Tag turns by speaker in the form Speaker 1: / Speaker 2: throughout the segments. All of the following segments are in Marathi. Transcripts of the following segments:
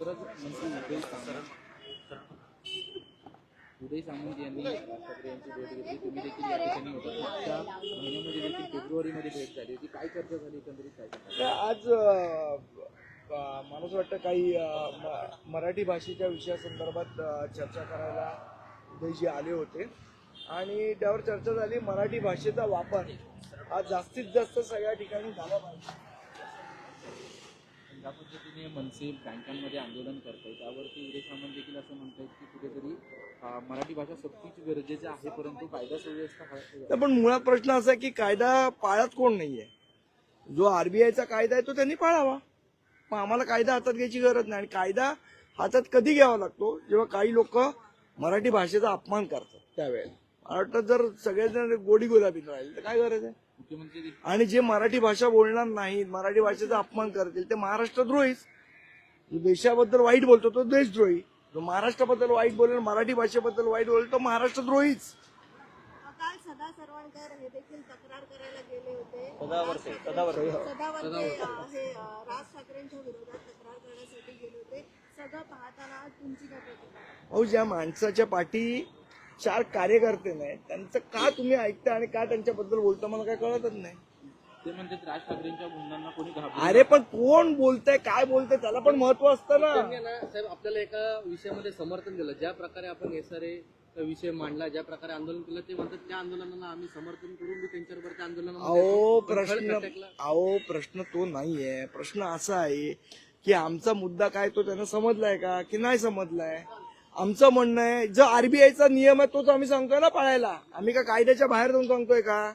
Speaker 1: तरच मंत्री उदय सामंत यांनी राज ठाकरे यांची भेट घेतली. तुम्ही देखील या ठिकाणी होता. मागच्या महिन्यामध्ये देखील फेब्रुवारीमध्ये भेट झाली होती. काय चर्चा झाली एकंदरीत? काय
Speaker 2: आज मला असं वाटतं काही मराठी भाषेच्या विषयासंदर्भात चर्चा करायला उदयजी आले होते. आणि त्यावर चर्चा झाली मराठी भाषेचा वापर हा जास्तीत जास्त सगळ्या ठिकाणी झाला पाहिजे.
Speaker 1: ज्या मनसे बँकांमध्ये आंदोलन करत आहे त्यावरती उदय सामंत देखील असं म्हणत आहेत की कुठेतरी मराठी भाषा सक्तीची गरजेचं आहे परंतु कायदा सुव्यवस्था
Speaker 2: पण मुळात प्रश्न असा आहे की कायदा पाळत कोण नाहीये? जो आरबीआयचा कायदा आहे तो त्यांनी पाळावा. मग आम्हाला कायदा हातात घ्यायची गरज नाही आणि कायदा हातात कधी घ्यावा लागतो? जेव्हा काही लोक मराठी भाषेचा अपमान करतात त्यावेळेला. मला वाटतं जर सगळेजण गोडी गुलाबी राहील तर काय गरज आहे? आणि जे मराठी भाषा बोलणार नाहीत मराठी भाषेचा अपमान करतील ते महाराष्ट्रद्रोहीच. जो देशाबद्दल वाईट बोलतो तो देशद्रोही. जो महाराष्ट्राबद्दल वाईट बोलेल मराठी भाषेबद्दल वाईट बोलेल तो महाराष्ट्रद्रोहीच.
Speaker 3: काल सदा सरवणकर हे देखील तक्रार करायला गेले होते.
Speaker 4: सदावर्ते,
Speaker 3: राज
Speaker 4: सदावर्ते.
Speaker 3: हे ठाकरेंच्या विरोधात तक्रार करण्यासाठी गेले होते. सगळं पाहताना तुमची काय
Speaker 2: अहो ज्या माणसाच्या पाठी चार कार्यकर्ते नाही. त्यांचं का तुम्ही ऐकता आणि का त्यांच्याबद्दल बोलता मला काय कळतच नाही.
Speaker 1: ते राज ठाकरेंच्या गुंडांना कोणी घाबरलं
Speaker 2: अरे पण कोण बोलतंय? काय बोलतंय? त्याला पण महत्त्व असतं ना.
Speaker 4: त्यांनी ना साहेब आपल्याला एका विषयामध्ये समर्थन दिलं. ज्या प्रकारे आपण एसआरए विषय मांडला ज्या प्रकारे आंदोलन केलं ते म्हणतात त्या आंदोलनाला आम्ही समर्थन करून मी त्यांच्याबरोबर त्या
Speaker 2: अहो प्रश्न. अहो प्रश्न तो नाहीये. प्रश्न असा आहे की आमचा मुद्दा काय तो त्यांना समजलाय का? की नाही समजलाय? आमचं म्हणणं आहे जो आरबीआयचा नियम आहे तोच आम्ही सांगतोय ना पाळायला. आम्ही का कायद्याच्या बाहेर जाऊन सांगतोय का?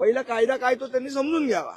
Speaker 2: पहिला कायदा काय तो त्यांनी समजून घ्यावा.